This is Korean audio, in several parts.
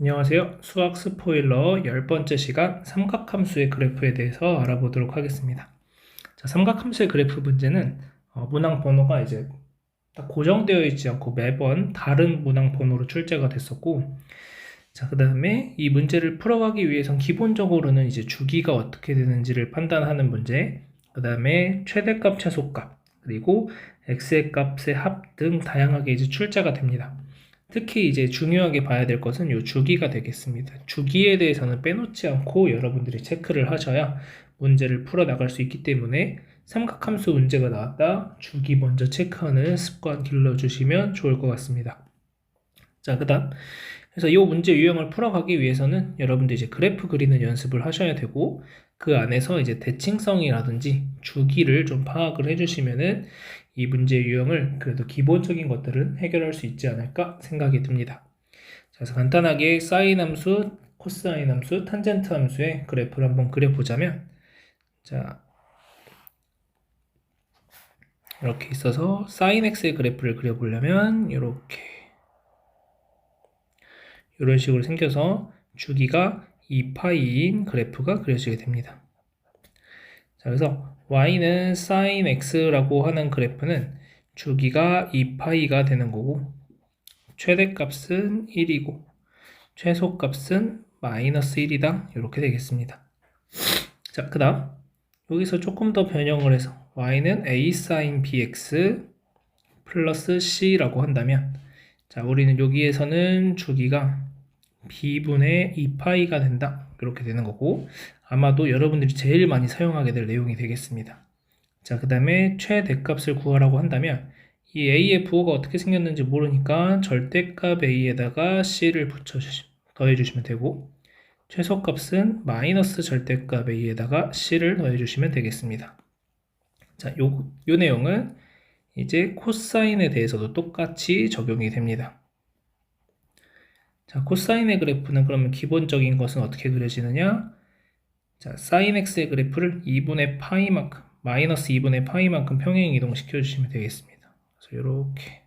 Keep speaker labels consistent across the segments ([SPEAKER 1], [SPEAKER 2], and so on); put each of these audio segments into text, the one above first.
[SPEAKER 1] 안녕하세요. 수학 스포일러 10번째 시간 삼각함수의 그래프에 대해서 알아보도록 하겠습니다. 자, 삼각함수의 그래프 문제는 어, 문항 번호가 이제 딱 고정되어 있지 않고 매번 다른 문항 번호로 출제가 됐었고 자, 그 다음에 이 문제를 풀어가기 위해선 기본적으로는 이제 주기가 어떻게 되는지를 판단하는 문제, 그 다음에 최대값, 최소값, 그리고 x의 값의 합 등 다양하게 이제 출제가 됩니다. 특히 이제 중요하게 봐야 될 것은 이 주기가 되겠습니다. 주기에 대해서는 빼놓지 않고 여러분들이 체크를 하셔야 문제를 풀어 나갈 수 있기 때문에 삼각함수 문제가 나왔다 주기 먼저 체크하는 습관 길러주시면 좋을 것 같습니다. 자, 그 다음. 그래서 이 문제 유형을 풀어가기 위해서는 여러분들 이제 그래프 그리는 연습을 하셔야 되고 그 안에서 이제 대칭성이라든지 주기를 좀 파악을 해주시면은 이 문제 유형을 그래도 기본적인 것들은 해결할 수 있지 않을까 생각이 듭니다. 자, 그래서 간단하게 사인 함수, 코사인 함수, 탄젠트 함수의 그래프를 한번 그려보자면 자 이렇게 있어서 사인 x의 그래프를 그려보려면 이렇게 이런 식으로 생겨서 주기가 2파이인 그래프가 그려지게 됩니다. 자, 그래서 y는 sin x라고 하는 그래프는 주기가 2파이가 되는 거고 최대값은 1이고 최소값은 마이너스 1이다 이렇게 되겠습니다. 자, 그 다음 여기서 조금 더 변형을 해서 y는 a sin bx 플러스 c라고 한다면 자, 우리는 여기에서는 주기가 b분의 2파이가 된다 이렇게 되는 거고 아마도 여러분들이 제일 많이 사용하게 될 내용이 되겠습니다. 자, 그 다음에 최대값을 구하라고 한다면 이 a의 부호가 어떻게 생겼는지 모르니까 절대값 a에다가 c를 붙여주시 더해 주시면 되고 최소값은 마이너스 절대값 a에다가 c를 더해 주시면 되겠습니다. 자, 요, 요 내용은 이제 코사인에 대해서도 똑같이 적용이 됩니다. 자, 코사인의 그래프는 그러면 기본적인 것은 어떻게 그려지느냐? 자, sin x의 그래프를 2분의 파이만큼, 마이너스 2분의 파이만큼 평행 이동시켜 주시면 되겠습니다. 그래서 이렇게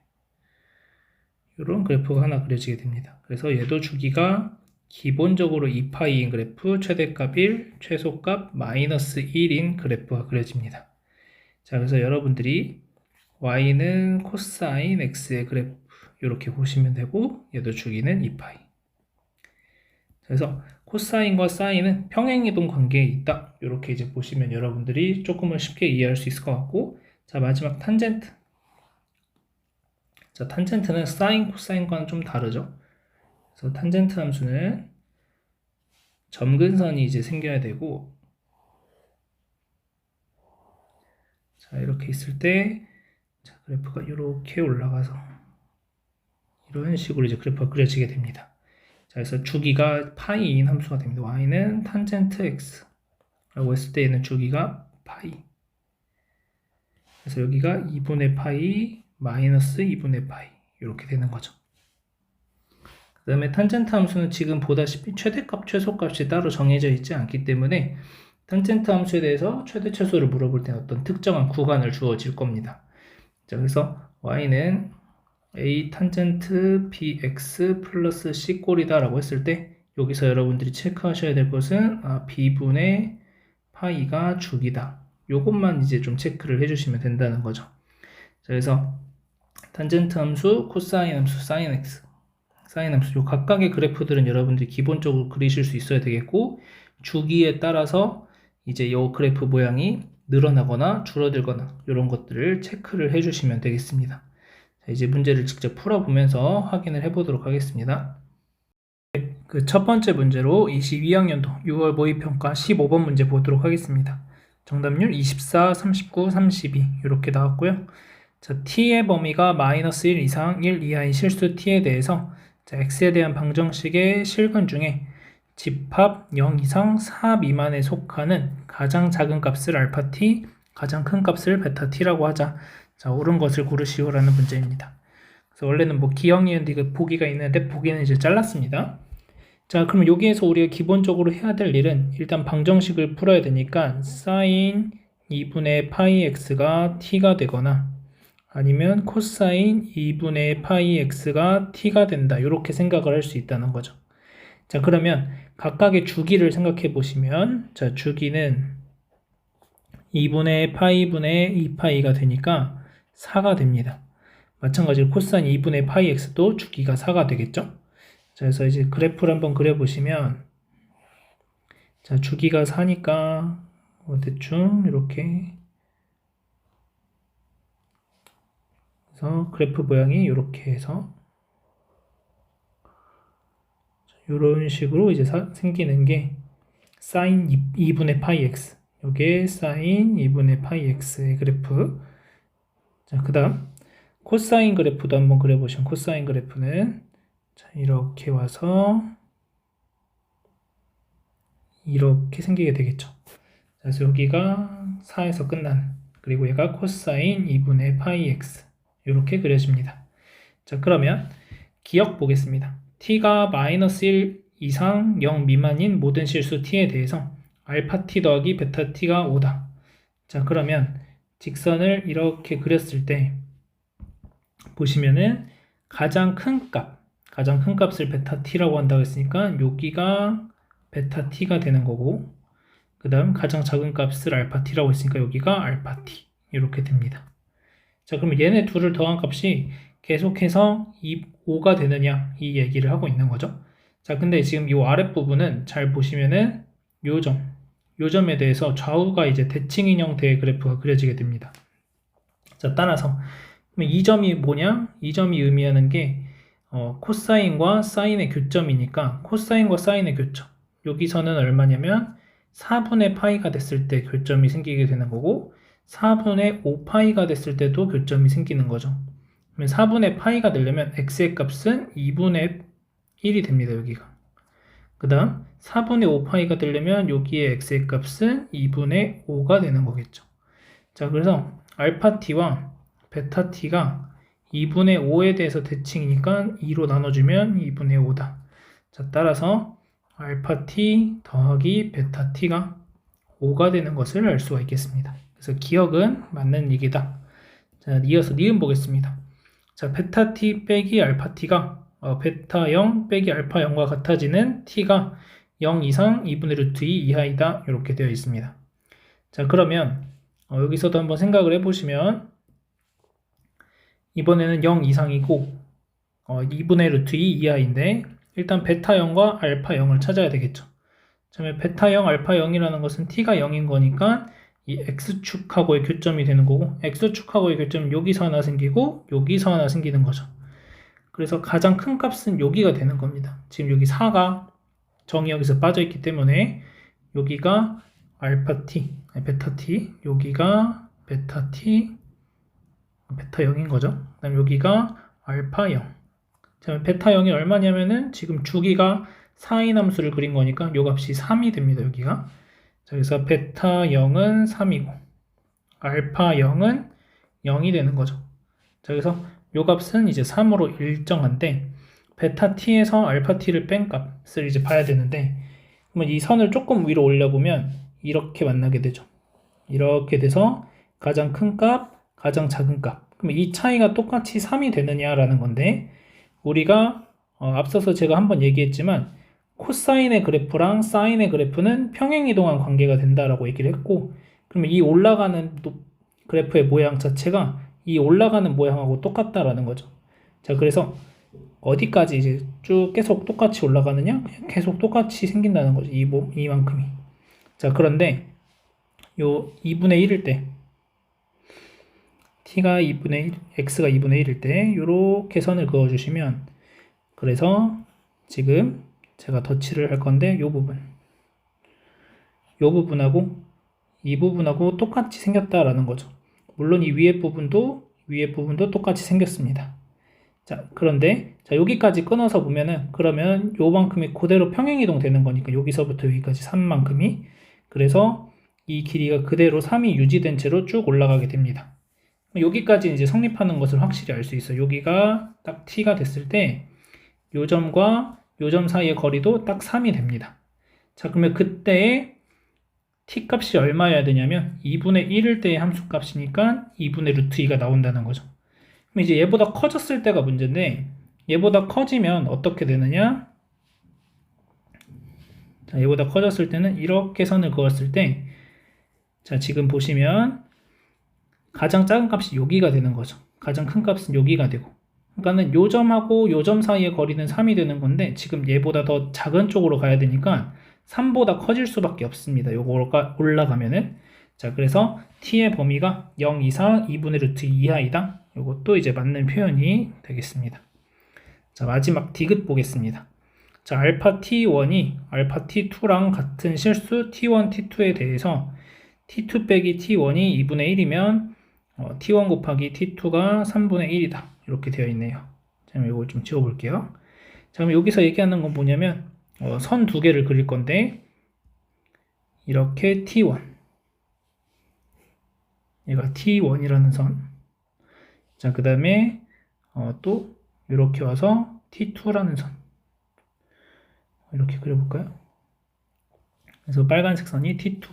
[SPEAKER 1] 이런 그래프가 하나 그려지게 됩니다. 그래서 얘도 주기가 기본적으로 2파이인 그래프, 최대값 1, 최소값 마이너스 1인 그래프가 그려집니다. 자, 그래서 여러분들이 y는 코사인 x의 그래프 이렇게 보시면 되고 얘도 주기는 2파이. 그래서 코사인과 사인은 평행이동 관계에 있다. 이렇게 이제 보시면 여러분들이 조금은 쉽게 이해할 수 있을 것 같고 자 마지막 탄젠트 자 탄젠트는 사인, 코사인과는 좀 다르죠. 그래서 탄젠트 함수는 점근선이 이제 생겨야 되고 자 이렇게 있을 때 자, 그래프가 이렇게 올라가서 이런 식으로 이제 그래프가 그려지게 됩니다. 자, 그래서 주기가 파이인 함수가 됩니다. y는 탄젠트 x 라고 했을 때 얘는 주기가 파이. 그래서 여기가 2분의 파이 마이너스 2분의 파이 이렇게 되는 거죠. 그 다음에 탄젠트 함수는 지금 보다시피 최대값, 최소값이 따로 정해져 있지 않기 때문에 탄젠트 함수에 대해서 최대 최소를 물어볼 때는 어떤 특정한 구간을 주어질 겁니다. 자, 그래서 y는 a 탄젠트 bx 플러스 c 꼴이다 라고 했을 때 여기서 여러분들이 체크하셔야 될 것은 아, b분의 파이가 주기다. 요것만 이제 좀 체크를 해주시면 된다는 거죠. 자, 그래서 탄젠트 함수, 코사인 함수, 사인 x 사인 함수. 요 각각의 그래프들은 여러분들이 기본적으로 그리실 수 있어야 되겠고 주기에 따라서 이제 요 그래프 모양이 늘어나거나 줄어들거나 이런 것들을 체크를 해주시면 되겠습니다. 자, 이제 문제를 직접 풀어보면서 확인을 해보도록 하겠습니다. 그 첫 번째 문제로 22학년도 6월 모의평가 15번 문제 보도록 하겠습니다. 정답률 24, 39, 32 이렇게 나왔고요. 자, t의 범위가 마이너스 1 이상 1 이하인 실수 t에 대해서 자, x에 대한 방정식의 실근 중에 집합 0 이상 4 미만에 속하는 가장 작은 값을 알파 t, 가장 큰 값을 베타 t라고 하자. 자, 옳은 것을 고르시오라는 문제입니다. 그래서 원래는 뭐 기형이었는데 이거 보기가 있는데 보기는 이제 잘랐습니다. 자, 그럼 여기에서 우리가 기본적으로 해야 될 일은 일단 방정식을 풀어야 되니까 sin 2분의 파이 x가 t가 되거나 아니면 코사인 2분의 파이 x가 t가 된다. 이렇게 생각을 할 수 있다는 거죠. 자, 그러면 각각의 주기를 생각해 보시면, 자, 주기는 2분의 파이분의 2파이가 되니까 4가 됩니다. 마찬가지로 코사인 2분의 파이 x도 주기가 4가 되겠죠? 자, 그래서 이제 그래프를 한번 그려보시면, 자, 주기가 4니까, 뭐 대충, 이렇게. 그래서 그래프 모양이 이렇게 해서, 이런 식으로 이제 사- 생기는 게, 사인 2분의 파이 x. 요게 사인 2분의 파이 x의 그래프. 자, 그 다음, 코사인 그래프도 한번 그려보시면, 코사인 그래프는, 자, 이렇게 와서, 이렇게 생기게 되겠죠. 그래서 여기가 4에서 끝난, 그리고 얘가 코사인 2분의 파이 x. 이렇게 그려집니다. 자, 그러면 기억 보겠습니다. t가 마이너스 1 이상 0 미만인 모든 실수 t에 대해서 알파 t 더하기 베타 t가 5다. 자, 그러면 직선을 이렇게 그렸을 때 보시면은 가장 큰 값, 가장 큰 값을 베타 t라고 한다고 했으니까 여기가 베타 t가 되는 거고 그 다음 가장 작은 값을 알파 t라고 했으니까 여기가 알파 t 이렇게 됩니다. 자, 그러면 얘네 둘을 더한 값이 계속해서 이 5가 되느냐 이 얘기를 하고 있는 거죠. 자, 근데 지금 이 아랫부분은 잘 보시면은 요 점, 요 점에 대해서 좌우가 이제 대칭인 형태의 그래프가 그려지게 됩니다. 자, 따라서 이 점이 뭐냐? 이 점이 의미하는 게 어, 코사인과 사인의 교점이니까 코사인과 사인의 교점. 여기서는 얼마냐면 4분의 파이가 됐을 때 교점이 생기게 되는 거고 4분의 5파이가 됐을 때도 교점이 생기는 거죠. 그러면 4분의 파이가 되려면 x의 값은 2분의 1이 됩니다. 여기가. 그 다음 4분의 5파이가 되려면 여기에 x의 값은 2분의 5가 되는 거겠죠. 자, 그래서 알파 t와 베타 t가 2분의 5에 대해서 대칭이니까 2로 나눠주면 2분의 5다. 자, 따라서 알파 t 더하기 베타 t가 5가 되는 것을 알 수가 있겠습니다. 그래서 기억은 맞는 얘기다. 자, 이어서 니은 보겠습니다. 자, 베타 t 빼기 알파 t가 어, 베타 0 빼기 알파 0과 같아지는 t가 0 이상 2분의 루트 2 이하이다. 이렇게 되어 있습니다. 자, 그러면 어, 여기서도 한번 생각을 해보시면 이번에는 0 이상이고 어, 2분의 루트 2 이하인데 일단 베타 0과 알파 0을 찾아야 되겠죠. 그러면 베타 0, 알파 0이라는 것은 t가 0인 거니까 이 x축하고의 교점이 되는 거고 x축하고의 교점은 여기서 하나 생기고 여기서 하나 생기는 거죠. 그래서 가장 큰 값은 여기가 되는 겁니다. 지금 여기 4가 정이 여기서 빠져 있기 때문에 여기가 알파 t, 베타 t, 여기가 베타 t, 베타 0인 거죠. 그다음 여기가 알파 0. 자, 베타 0이 얼마냐면은 지금 주기가 4인 함수를 그린 거니까 요 값이 3이 됩니다. 여기가. 자, 그래서 베타 0은 3이고 알파 0은 0이 되는 거죠. 자, 그래서 요 값은 이제 3으로 일정한데 베타 t에서 알파 t를 뺀 값을 이제 봐야 되는데 그러면 이 선을 조금 위로 올려보면 이렇게 만나게 되죠. 이렇게 돼서 가장 큰 값, 가장 작은 값. 그러면 이 차이가 똑같이 3이 되느냐라는 건데 우리가 어, 앞서서 제가 한번 얘기했지만 코사인의 그래프랑 사인의 그래프는 평행이동한 관계가 된다라고 얘기를 했고 그러면 이 올라가는 또 그래프의 모양 자체가 이 올라가는 모양하고 똑같다라는 거죠. 자, 그래서 어디까지 이제 쭉 계속 똑같이 올라가느냐? 계속 똑같이 생긴다는 거죠. 이, 모, 이만큼이. 자, 그런데 요 2분의 1일 때 t가 2분의 1, x가 2분의 1일 때 요렇게 선을 그어 주시면 그래서 지금 제가 덧칠을 할 건데 요 부분 요 부분하고 이 부분하고 똑같이 생겼다라는 거죠. 물론 이 위에 부분도 위에 부분도 똑같이 생겼습니다. 자, 그런데 자, 여기까지 끊어서 보면은 그러면 요만큼이 그대로 평행 이동 되는 거니까 여기서부터 여기까지 3만큼이 그래서 이 길이가 그대로 3이 유지된 채로 쭉 올라가게 됩니다. 여기까지 이제 성립하는 것을 확실히 알 수 있어요. 여기가 딱 t가 됐을 때 요 점과 요 점 사이의 거리도 딱 3이 됩니다. 자, 그러면 그때의 t 값이 얼마여야 되냐면 2분의 1일 때의 함수 값이니까 2분의 루트 2가 나온다는 거죠. 그럼 이제 얘보다 커졌을 때가 문제인데 얘보다 커지면 어떻게 되느냐? 자, 얘보다 커졌을 때는 이렇게 선을 그었을 때, 자, 지금 보시면 가장 작은 값이 여기가 되는 거죠. 가장 큰 값은 여기가 되고. 그러니까는 요 점하고 요점 사이의 거리는 3이 되는 건데, 지금 얘보다 더 작은 쪽으로 가야 되니까 3보다 커질 수밖에 없습니다. 요거 올라가면은. 자, 그래서 t의 범위가 0 이상 2분의 루트 2하이다. 요것도 이제 맞는 표현이 되겠습니다. 자, 마지막 디귿 보겠습니다. 자, 알파 t1이 알파 t2랑 같은 실수 t1, t2에 대해서 t2 빼기 t1이 2분의 1이면 어, t1 곱하기 t2가 3분의 1이다. 이렇게 되어 있네요. 자, 그럼 이걸 좀 지워볼게요. 자, 그럼 여기서 얘기하는 건 뭐냐면 어, 선 두 개를 그릴 건데 이렇게 t1 얘가 t1이라는 선. 자, 그 다음에 어, 또 이렇게 와서 t2라는 선. 이렇게 그려볼까요? 그래서 빨간색 선이 t2.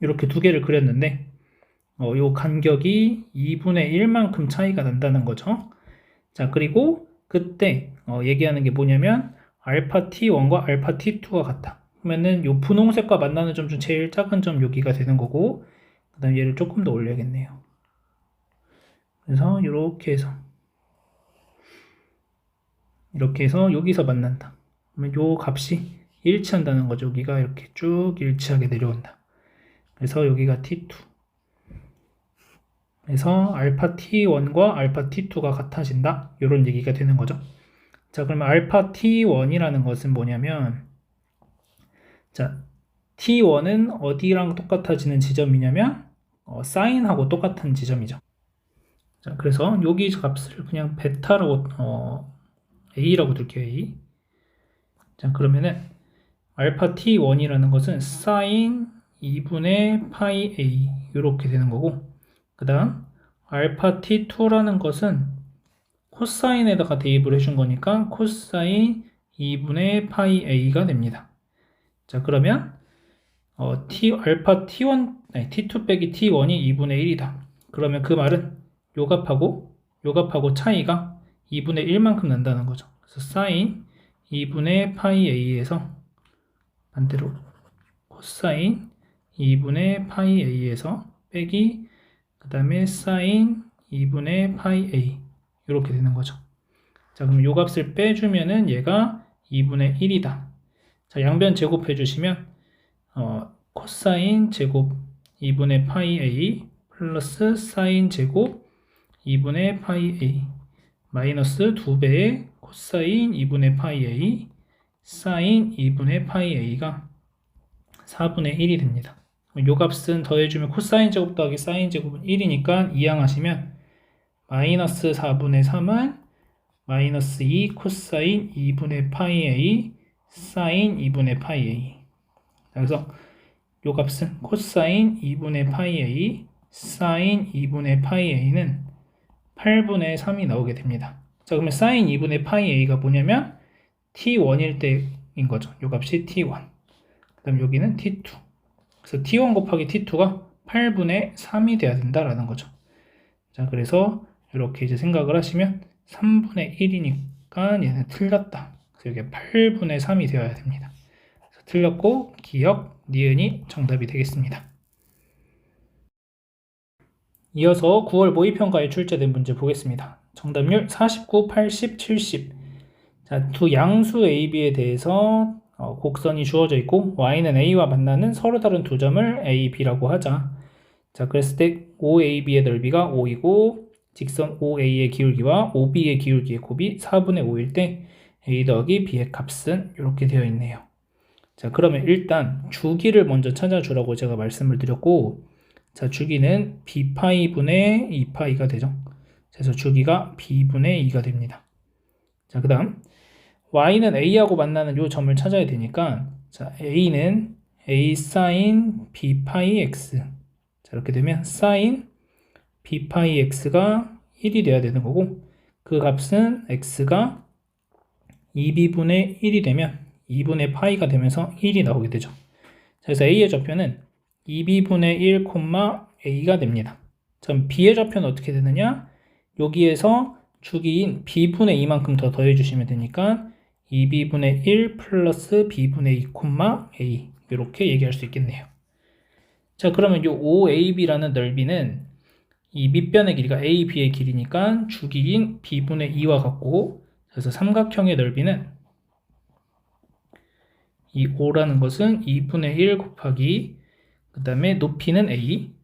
[SPEAKER 1] 이렇게 두 개를 그렸는데 어, 요 간격이 2분의 1만큼 차이가 난다는 거죠. 자, 그리고 그때 어, 얘기하는 게 뭐냐면 알파 t1과 알파 t2가 같다. 그러면은 요 분홍색과 만나는 점 중 제일 작은 점 여기가 되는 거고 그 다음 얘를 조금 더 올려야겠네요. 그래서 이렇게 해서 이렇게 해서 여기서 만난다. 그러면 요 값이 일치한다는 거죠. 여기가 이렇게 쭉 일치하게 내려온다. 그래서 여기가 T2. 그래서 알파 T1과 알파 T2가 같아진다. 이런 얘기가 되는 거죠. 자, 그러면 알파 T1이라는 것은 뭐냐면 자, T1은 어디랑 똑같아지는 지점이냐면 어, 사인하고 똑같은 지점이죠. 자, 그래서 여기 값을 그냥 베타라고 어, A라고 둘게요. A. 자, 그러면은 알파 T1이라는 것은 사인 2분의 파이 A 이렇게 되는 거고 그 다음 알파 T2라는 것은 코사인에다가 대입을 해준 거니까 코사인 2분의 파이 A가 됩니다. 자 그러면 어, T 알파 T1 아니, T2 빼기 T1이 2분의 1이다. 그러면 그 말은 요 값하고 요 값하고 차이가 2분의 1만큼 난다는 거죠. 그래서 사인 2분의 파이 a에서 반대로 코사인 2분의 파이 a에서 빼기 그 다음에 사인 2분의 파이 a 이렇게 되는 거죠. 자 그럼 요 값을 빼주면은 얘가 2분의 1이다. 자 양변 제곱해 주시면 어, 코사인 제곱 2분의 파이 a 플러스 사인 제곱 2분의 파이 a 마이너스 2배의 코사인 2분의 파이 a 사인 2분의 파이 a가 4분의 1이 됩니다. 요 값은 더해주면 코사인 제곱 더하기 사인 제곱은 1이니까 이항하시면 마이너스 4분의 3은 마이너스 2 코사인 2분의 파이 a 사인 2분의 파이 a 그래서 요 값은 코사인 2분의 파이 a 사인 2분의 파이 a는 8분의 3이 나오게 됩니다. 자, 그러면 사인 2분의 파이 a가 뭐냐면 t1일 때인 거죠. 요 값이 t1. 그 다음 여기는 t2. 그래서 t1 곱하기 t2가 8분의 3이 돼야 된다라는 거죠. 자, 그래서 이렇게 이제 생각을 하시면 3분의 1이니까 얘는 틀렸다. 그래서 이게 8분의 3이 되어야 됩니다. 틀렸고 기억, 니은이 정답이 되겠습니다. 이어서 9월 모의평가에 출제된 문제 보겠습니다. 정답률 49, 80, 70. 자, 두 양수 A, B에 대해서 어, 곡선이 주어져 있고 y는 a와 만나는 서로 다른 두 점을 a, b라고 하자. 자, 그랬을 때 OAB의 넓이가 5이고 직선 OA의 기울기와 OB의 기울기의 곱이 4분의 5일 때 a 더하기 b의 값은 이렇게 되어 있네요. 자, 그러면 일단 주기를 먼저 찾아주라고 제가 말씀을 드렸고 자, 주기는 b파이분의 2파이가 되죠. 그래서 주기가 b분의 2가 됩니다. 자, 그 다음 y는 a하고 만나는 요 점을 찾아야 되니까 자, a는 a 사인 b 파이 x 자, 이렇게 되면 사인 b 파이 x가 1이 돼야 되는 거고 그 값은 x가 2b분의 1이 되면 2분의 파이가 되면서 1이 나오게 되죠. 그래서 a의 좌표는 2b분의 1, a가 됩니다. 그럼 b의 좌표는 어떻게 되느냐? 여기에서 주기인 b분의 2만큼 더 더해주시면 되니까 2b분의 1 플러스 b분의 2 콤마 a 이렇게 얘기할 수 있겠네요. 자 그러면 이 OAB라는 넓이는 이 밑변의 길이가 AB의 길이니까 주기인 b분의 2와 같고 그래서 삼각형의 넓이는 이 5라는 것은 2분의 1 곱하기 그 다음에 높이는 a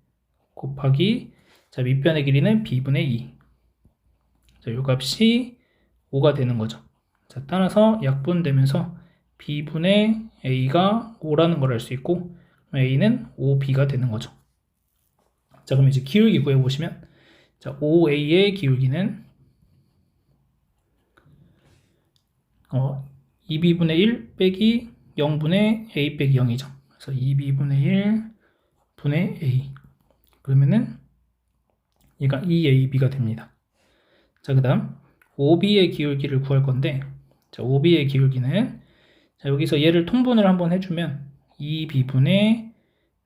[SPEAKER 1] 곱하기 자 밑변의 길이는 b분의 2 자, 이 값이 5가 되는 거죠. 자, 따라서 약분되면서 b분의 a가 5라는 걸 알 수 있고 a는 5b가 되는 거죠. 자, 그럼 이제 기울기 구해보시면 자, 5a의 기울기는 어, 2b분의 1 빼기 0분의 a 빼기 0이죠. 그래서 2b분의 1 분의 a 그러면은 얘가 2ab가 됩니다. 자, 그 다음 5b의 기울기를 구할 건데 자, 5b의 기울기는 자, 여기서 얘를 통분을 한번 해주면 2b분의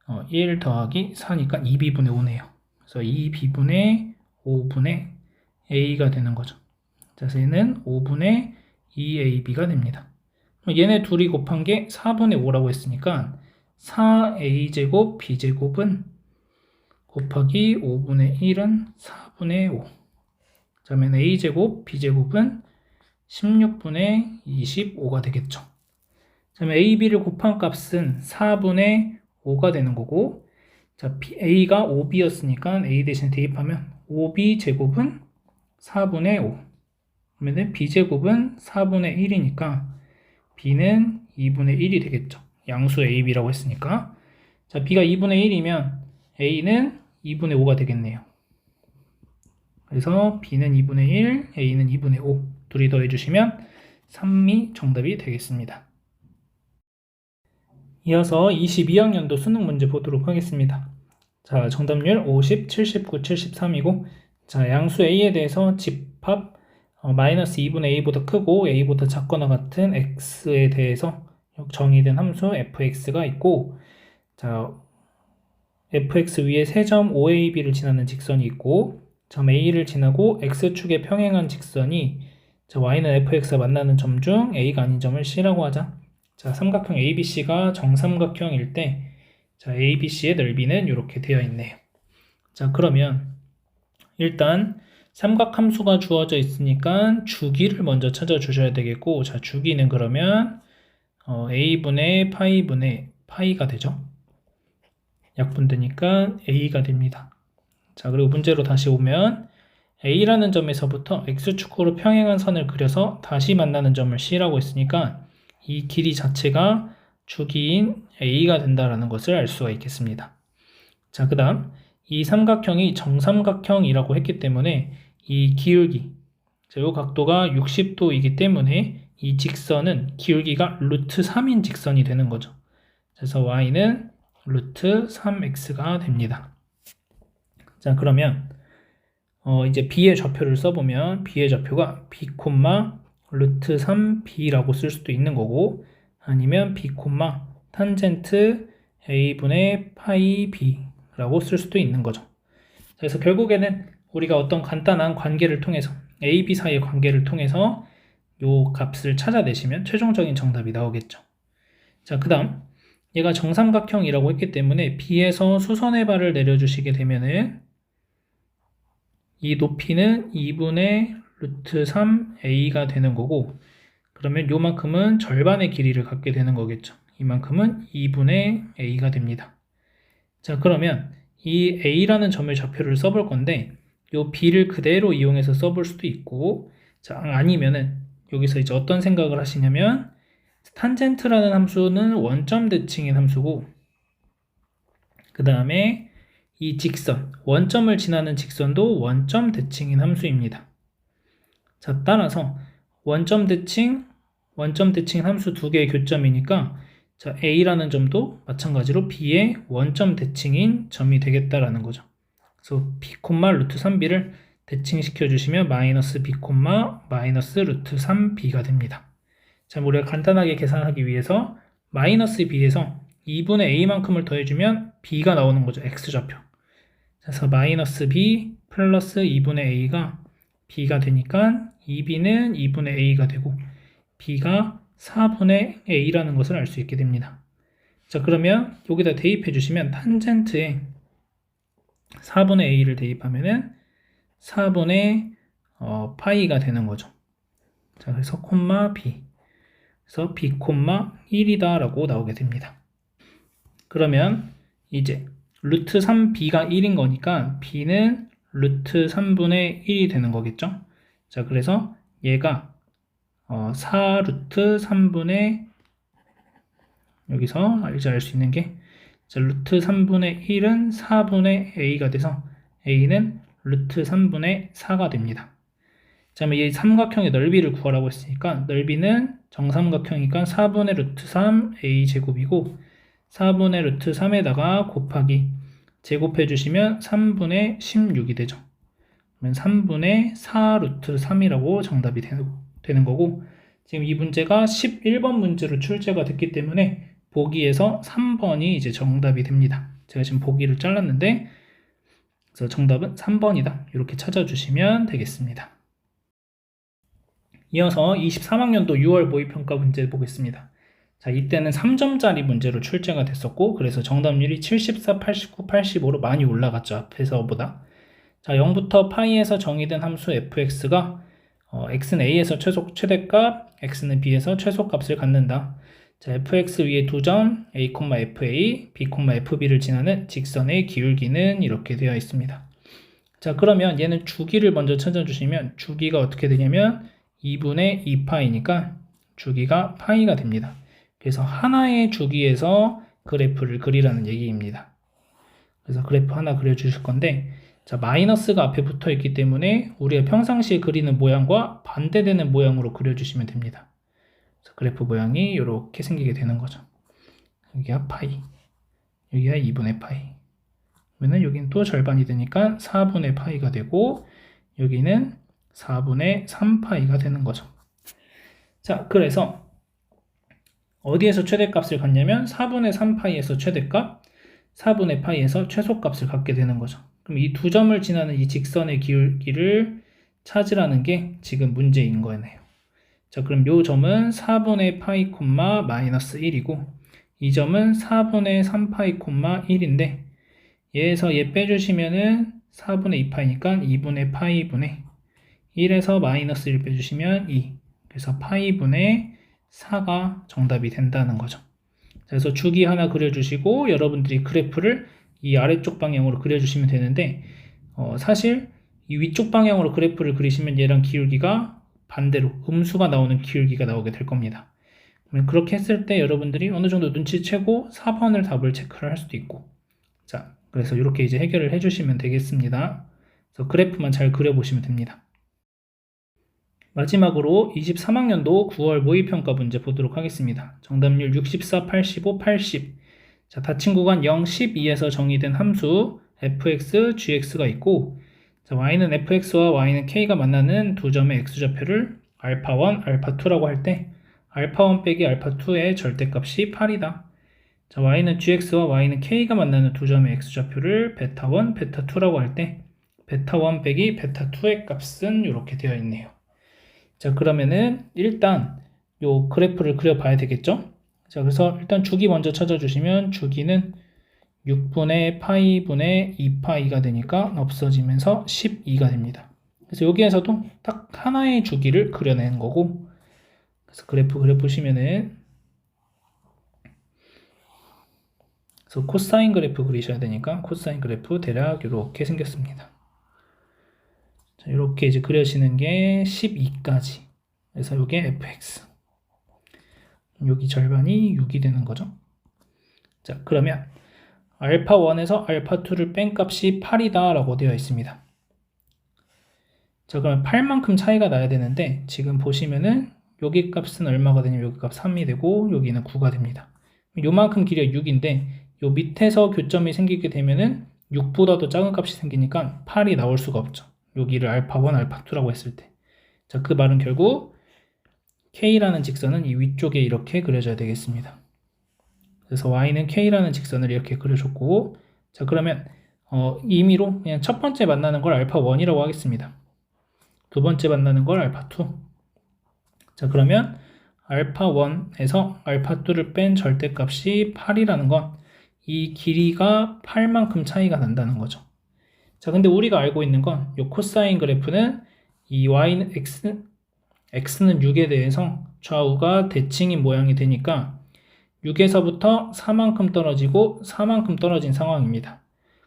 [SPEAKER 1] 어, 1 더하기 4니까 2b분의 5네요. 그래서 2b분의 5분의 a가 되는 거죠. 자, 얘는 5분의 2ab가 됩니다. 얘네 둘이 곱한 게 4분의 5라고 했으니까 4a제곱 b제곱은 곱하기 5분의 1은 4분의 5. 자, 그러면 a제곱 b제곱은 16분의 25가 되겠죠. 자, 그러면 ab를 곱한 값은 4분의 5가 되는 거고 자, a가 5b였으니까 a 대신 대입하면 5b 제곱은 4분의 5. 그러면 b제곱은 4분의 1이니까 b는 2분의 1이 되겠죠. 양수 ab라고 했으니까. 자, b가 2분의 1이면 a는 2분의 5가 되겠네요. 그래서 b는 2분의 1, a는 2분의 5. 둘이 더해주시면 3이 정답이 되겠습니다. 이어서 22학년도 수능 문제 보도록 하겠습니다. 자, 정답률 50, 79, 73이고, 자, 양수 a에 대해서 집합 어, 마이너스 2분의 a보다 크고 a보다 작거나 같은 x에 대해서 정의된 함수 fx가 있고, 자, fx 위에 세점 5ab를 지나는 직선이 있고, 점 a를 지나고 x축에 평행한 직선이 자, y는 fx가 만나는 점 중 a가 아닌 점을 c라고 하자. 자, 삼각형 ABC가 정삼각형일 때, 자, ABC의 넓이는 이렇게 되어 있네요. 자, 그러면 일단 삼각함수가 주어져 있으니까 주기를 먼저 찾아 주셔야 되겠고, 자, 주기는 그러면 어, A분의 파이분의 파이가 되죠. 약분되니까 A가 됩니다. 자, 그리고 문제로 다시 오면 A라는 점에서부터 X축으로 평행한 선을 그려서 다시 만나는 점을 C라고 했으니까 이 길이 자체가 주기인 A가 된다라는 것을 알 수가 있겠습니다. 자, 그 다음 이 삼각형이 정삼각형이라고 했기 때문에 이 기울기, 자, 이 각도가 60도이기 때문에 이 직선은 기울기가 루트 3인 직선이 되는 거죠. 그래서 y는 루트 3x가 됩니다. 자, 그러면 어, 이제 b의 좌표를 써보면 b의 좌표가 b, 루트 3b라고 쓸 수도 있는 거고 아니면 b, 탄젠트 a분의 파이 b라고 쓸 수도 있는 거죠. 그래서 결국에는 우리가 어떤 간단한 관계를 통해서 a, b 사이의 관계를 통해서 요 값을 찾아내시면 최종적인 정답이 나오겠죠. 자, 그 다음 얘가 정삼각형이라고 했기 때문에 b에서 수선의 발을 내려주시게 되면은 이 높이는 2분의 루트 3a가 되는 거고 그러면 요만큼은 절반의 길이를 갖게 되는 거겠죠. 이만큼은 2분의 a가 됩니다. 자 그러면 이 a라는 점의 좌표를 써볼 건데 요 b를 그대로 이용해서 써볼 수도 있고 자 아니면은 여기서 이제 어떤 생각을 하시냐면 탄젠트라는 함수는 원점 대칭인 함수고 그 다음에 이 직선 원점을 지나는 직선도 원점 대칭인 함수입니다. 자, 따라서 원점 대칭, 원점 대칭 함수 두 개의 교점이니까 자, A라는 점도 마찬가지로 B의 원점 대칭인 점이 되겠다라는 거죠. 그래서 B, 루트 3B를 대칭시켜 주시면 마이너스 B, 마이너스 루트 3B가 됩니다. 자, 우리가 간단하게 계산하기 위해서 마이너스 B에서 2분의 A만큼을 더해주면 B가 나오는 거죠. X좌표. 그래서 마이너스 B 플러스 2분의 A가 b가 되니까 2b는 2분의 a가 되고 b가 4분의 a라는 것을 알 수 있게 됩니다. 자, 그러면 여기다 대입해 주시면 탄젠트에 4분의 a를 대입하면은 4분의 어, 파이가 되는 거죠. 자, 그래서 콤마 b. 그래서 b 콤마 1이다 라고 나오게 됩니다. 그러면 이제 루트 3b가 1인 거니까 b는 루트 3분의 1이 되는 거겠죠. 자, 그래서 얘가 어, 4 루트 3분의 여기서 이제 알 수 있는 게 자, 루트 3분의 1은 4분의 a가 돼서 a는 루트 3분의 4가 됩니다. 자, 그러면 이 삼각형의 넓이를 구하라고 했으니까 넓이는 정삼각형이니까 4분의 루트 3 a 제곱이고 4분의 루트 3에다가 곱하기 제곱해 주시면 3분의 16이 되죠. 그러면 3분의 4 루트 3이라고 정답이 되는 거고 지금 이 문제가 11번 문제로 출제가 됐기 때문에 보기에서 3번이 이제 정답이 됩니다. 제가 지금 보기를 잘랐는데 그래서 정답은 3번이다. 이렇게 찾아주시면 되겠습니다. 이어서 23학년도 6월 모의평가 문제 보겠습니다. 자, 이때는 3점짜리 문제로 출제가 됐었고, 그래서 정답률이 74, 89, 85로 많이 올라갔죠. 앞에서보다. 자, 0부터 파이에서 정의된 함수 fx가 어, x는 a에서 최소, 최대값, x는 b에서 최소값을 갖는다. 자, fx 위에 두 점, a, fa, b, fb를 지나는 직선의 기울기는 이렇게 되어 있습니다. 자, 그러면 얘는 주기를 먼저 찾아주시면 주기가 어떻게 되냐면 2분의 2파이니까 주기가 파이가 됩니다. 그래서 하나의 주기에서 그래프를 그리라는 얘기입니다. 그래서 그래프 하나 그려주실 건데 자 마이너스가 앞에 붙어 있기 때문에 우리가 평상시에 그리는 모양과 반대되는 모양으로 그려주시면 됩니다. 그래프 모양이 이렇게 생기게 되는 거죠. 여기가 파이, 여기가 2분의 파이. 그러면 여기는 또 절반이 되니까 4분의 파이가 되고 여기는 4분의 3파이가 되는 거죠. 자, 그래서 어디에서 최대값을 갖냐면 4분의 3파이에서 최대값, 4분의 파이에서 최소값을 갖게 되는 거죠. 그럼 이 두 점을 지나는 이 직선의 기울기를 찾으라는 게 지금 문제인 거네요. 자, 그럼 요 점은 4분의 파이 콤마 마이너스 1이고 이 점은 4분의 3파이 콤마 1인데 얘에서 얘 빼주시면은 4분의 2파이니까 2분의 파이 분의 1에서 마이너스 1 빼주시면 2 그래서 파이 분의 4가 정답이 된다는 거죠. 그래서 주기 하나 그려주시고 여러분들이 그래프를 이 아래쪽 방향으로 그려주시면 되는데 어, 사실 이 위쪽 방향으로 그래프를 그리시면 얘랑 기울기가 반대로 음수가 나오는 기울기가 나오게 될 겁니다. 그렇게 했을 때 여러분들이 어느 정도 눈치채고 4번을 답을 체크를 할 수도 있고 자 그래서 이렇게 이제 해결을 해주시면 되겠습니다. 그래서 그래프만 잘 그려보시면 됩니다. 마지막으로 23학년도 9월 모의평가 문제 보도록 하겠습니다. 정답률 64, 85, 80. 자, 닫힌 구간 0, 12에서 정의된 함수 fx, gx가 있고 자, y는 fx와 y는 k가 만나는 두 점의 x좌표를 알파1, 알파2라고 할 때 알파1 빼기 알파2의 절대값이 8이다. 자, y는 gx와 y는 k가 만나는 두 점의 x좌표를 베타1, 베타2라고 할 때 베타1 빼기 베타2의 값은 이렇게 되어 있네요. 자, 그러면은 일단 요 그래프를 그려봐야 되겠죠? 자, 그래서 일단 주기 먼저 찾아주시면 주기는 6분의 파이분의 2파이가 되니까 없어지면서 12가 됩니다. 그래서 여기에서도 딱 하나의 주기를 그려낸 거고 그래서 그래프 그려보시면은 그래서 코사인 그래프 그리셔야 되니까 코사인 그래프 대략 이렇게 생겼습니다. 자, 이렇게 이제 그려지는 게 12까지. 그래서 이게 fx. 여기 절반이 6이 되는 거죠. 자, 그러면 알파 1에서 알파 2를 뺀 값이 8이다 라고 되어 있습니다. 자, 그러면 8만큼 차이가 나야 되는데 지금 보시면은 여기 값은 얼마가 되냐면 여기 값 3이 되고 여기는 9가 됩니다. 요만큼 길이가 6인데 요 밑에서 교점이 생기게 되면은 6보다도 작은 값이 생기니까 8이 나올 수가 없죠. 여기를 알파1, 알파2라고 했을 때. 자, 그 말은 결국 K라는 직선은 이 위쪽에 이렇게 그려져야 되겠습니다. 그래서 Y는 K라는 직선을 이렇게 그려줬고, 자, 그러면, 어, 임의로 그냥 첫 번째 만나는 걸 알파 1이라고 하겠습니다. 두 번째 만나는 걸 알파 2. 자, 그러면 알파 1에서 알파 2를 뺀 절대값이 8이라는 건 이 길이가 8만큼 차이가 난다는 거죠. 자, 근데 우리가 알고 있는 건 이 코사인 그래프는 이 y는 x, x는 6에 대해서 좌우가 대칭인 모양이 되니까 6에서부터 4만큼 떨어지고 4만큼 떨어진 상황입니다.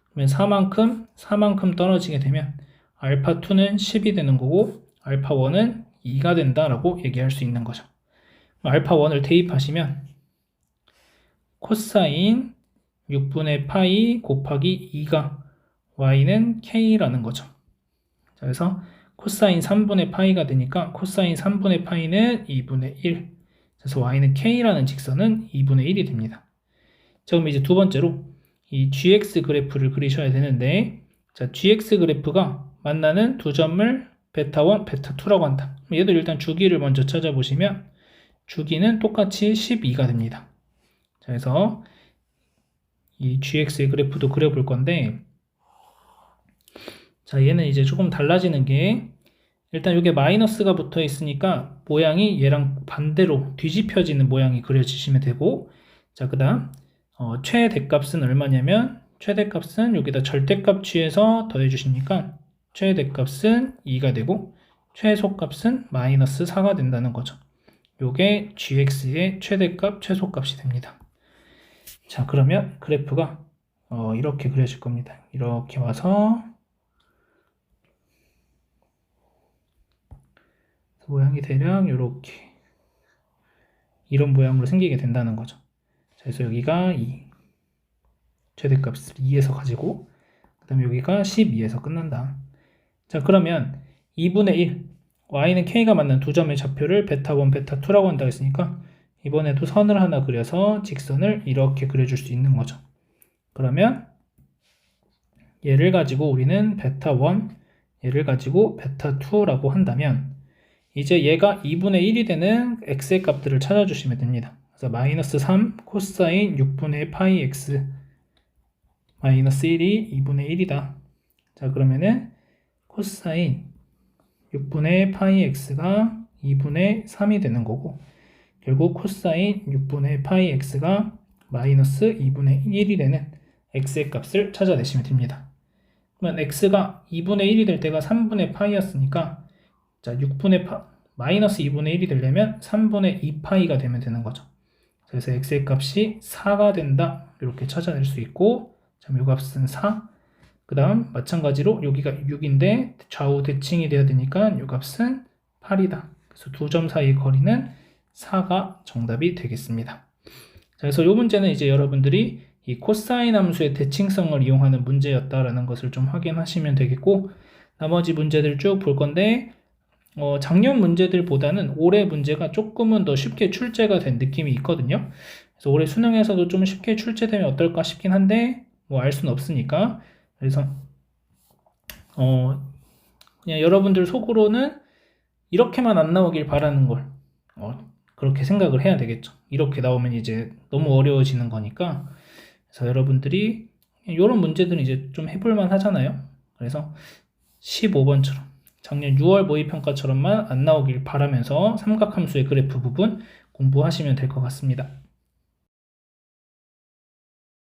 [SPEAKER 1] 그러면 4만큼, 4만큼 떨어지게 되면 알파 2는 10이 되는 거고 알파 1은 2가 된다라고 얘기할 수 있는 거죠. 알파 1을 대입하시면 코사인 6분의 파이 곱하기 2가 y는 k라는 거죠. 자, 그래서 코사인 3분의 파이가 되니까 코사인 3분의 파이는 2분의 1. 그래서 y는 k라는 직선은 2분의 1이 됩니다. 자, 그럼 이제 두 번째로 이 gx 그래프를 그리셔야 되는데 자, gx 그래프가 만나는 두 점을 베타1, 베타2라고 한다. 얘도 일단 주기를 먼저 찾아보시면 주기는 똑같이 12가 됩니다. 자, 그래서 이 gx의 그래프도 그려볼 건데 자, 얘는 이제 조금 달라지는 게 일단 이게 마이너스가 붙어 있으니까 모양이 얘랑 반대로 뒤집혀지는 모양이 그려지시면 되고 자, 그 다음 어, 최대값은 얼마냐면 최대값은 여기다 절대값 취해서 더해 주시니까 최대값은 2가 되고 최소값은 마이너스 4가 된다는 거죠. 요게 gx의 최대값, 최소값이 됩니다. 자, 그러면 그래프가 어, 이렇게 그려질 겁니다. 이렇게 와서 모양이 대략 이렇게 이런 모양으로 생기게 된다는 거죠. 자, 그래서 여기가 2 최대값을 2에서 가지고 그 다음에 여기가 12에서 끝난다. 자 그러면 2분의 1 y는 k가 맞는 두 점의 좌표를 베타 1, 베타 2라고 한다고 했으니까 이번에도 선을 하나 그려서 직선을 이렇게 그려줄 수 있는 거죠. 그러면 얘를 가지고 우리는 베타 1, 얘를 가지고 베타 2라고 한다면 이제 얘가 2분의 1이 되는 x의 값들을 찾아주시면 됩니다. 그래서 마이너스 3 코사인 6분의 파이 x 마이너스 1이 2분의 1이다. 자 그러면은 코사인 6분의 파이 x가 2분의 3이 되는 거고 결국 코사인 6분의 파이 x가 마이너스 2분의 1이 되는 x의 값을 찾아내시면 됩니다. 그러면 x가 2분의 1이 될 때가 3분의 파이였으니까 자 6분의 파 마이너스 2분의 1이 되려면 3분의 2파이가 되면 되는 거죠. 그래서 x의 값이 4가 된다 이렇게 찾아낼 수 있고 자, 요 값은 4. 그 다음 마찬가지로 여기가 6인데 좌우 대칭이 돼야 되니까 요 값은 8이다. 그래서 두 점 사이의 거리는 4가 정답이 되겠습니다. 자, 그래서 이 문제는 이제 여러분들이 이 코사인 함수의 대칭성을 이용하는 문제였다라는 것을 좀 확인하시면 되겠고 나머지 문제들 쭉 볼 건데 어, 작년 문제들보다는 올해 문제가 조금은 더 쉽게 출제가 된 느낌이 있거든요. 그래서 올해 수능에서도 좀 쉽게 출제되면 어떨까 싶긴 한데 뭐 알 수는 없으니까 그래서 어 그냥 여러분들 속으로는 이렇게만 안 나오길 바라는 걸 어, 그렇게 생각을 해야 되겠죠. 이렇게 나오면 이제 너무 어려워지는 거니까 그래서 여러분들이 이런 문제들은 이제 좀 해볼만 하잖아요. 그래서 15번처럼 작년 6월 모의평가처럼만 안 나오길 바라면서 삼각함수의 그래프 부분 공부하시면 될 것 같습니다.